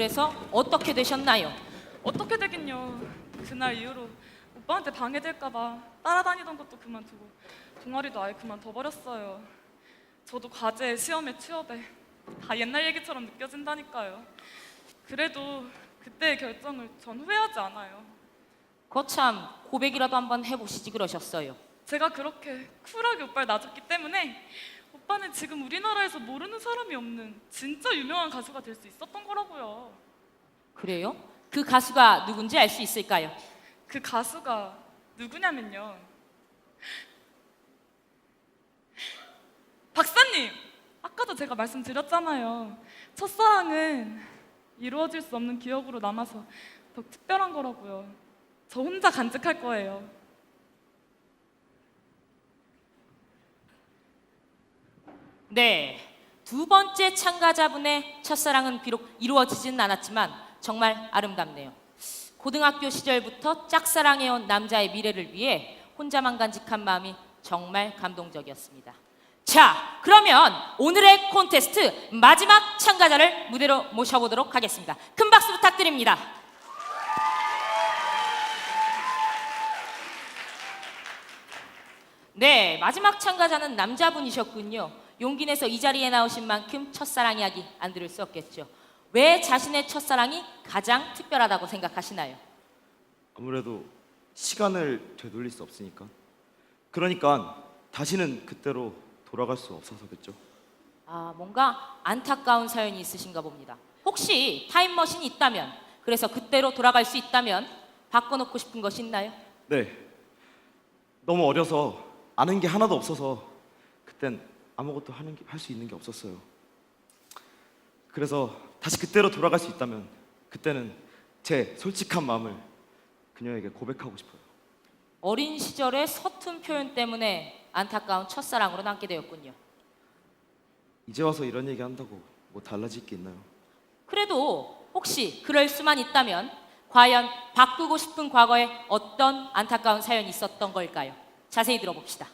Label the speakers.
Speaker 1: 그래서 어떻게 되셨나요?
Speaker 2: 어떻게 되긴요. 그날 이후로 오빠한테 방해될까봐 따라다니던 것도 그만두고 동아리도 아예 그만둬버렸어요. 저도 과제, 시험에, 취업에 다 옛날 얘기처럼 느껴진다니까요. 그래도 그때의 결정을 전 후회하지 않아요.
Speaker 1: 거참 고백이라도 한번 해보시지 그러셨어요.
Speaker 2: 제가 그렇게 쿨하게 오빠를 놔줬기 때문에 오빠는 지금 우리나라에서 모르는 사람이 없는 진짜 유명한 가수가 될 수 있었던 거라고요.
Speaker 1: 그래요? 그 가수가 누군지 알 수 있을까요?
Speaker 2: 그 가수가 누구냐면요. 박사님! 아까도 제가 말씀드렸잖아요. 첫사랑은 이루어질 수 없는 기억으로 남아서 더 특별한 거라고요. 저 혼자 간직할 거예요.
Speaker 1: 네. 두 번째 참가자분의 첫사랑은 비록 이루어지진 않았지만 정말 아름답네요. 고등학교 시절부터 짝사랑해온 남자의 미래를 위해 혼자만 간직한 마음이 정말 감동적이었습니다. 자, 그러면 오늘의 콘테스트 마지막 참가자를 무대로 모셔보도록 하겠습니다. 큰 박수 부탁드립니다. 네, 마지막 참가자는 남자분이셨군요. 용기 내서 이 자리에 나오신 만큼 첫사랑 이야기 안 들을 수 없겠죠. 왜 자신의 첫사랑이 가장 특별하다고 생각하시나요?
Speaker 3: 아무래도 시간을 되돌릴 수 없으니까. 그러니까 다시는 그때로 돌아갈 수 없어서겠죠.
Speaker 1: 아, 뭔가 안타까운 사연이 있으신가 봅니다. 혹시 타임머신이 있다면, 그래서 그때로 돌아갈 수 있다면 바꿔놓고 싶은 것이 있나요?
Speaker 3: 네. 너무 어려서 아는 게 하나도 없어서 그땐 아무것도 하는 게할수 있는 게 없었어요. 그래서 다시 그때로 돌아갈 수 있다면 그때는 제 솔직한 마음을 그녀에게 고백하고 싶어요.
Speaker 1: 어린 시절의 서툰 표현 때문에 안타까운 첫사랑으로 남게 되었군요.
Speaker 3: 이제 와서 이런 얘기 한다고 뭐 달라질 게 있나요?
Speaker 1: 그래도 혹시 그럴 수만 있다면 과연 바꾸고 싶은 과거에 어떤 안타까운 사연이 있었던 걸까요? 자세히 들어봅시다.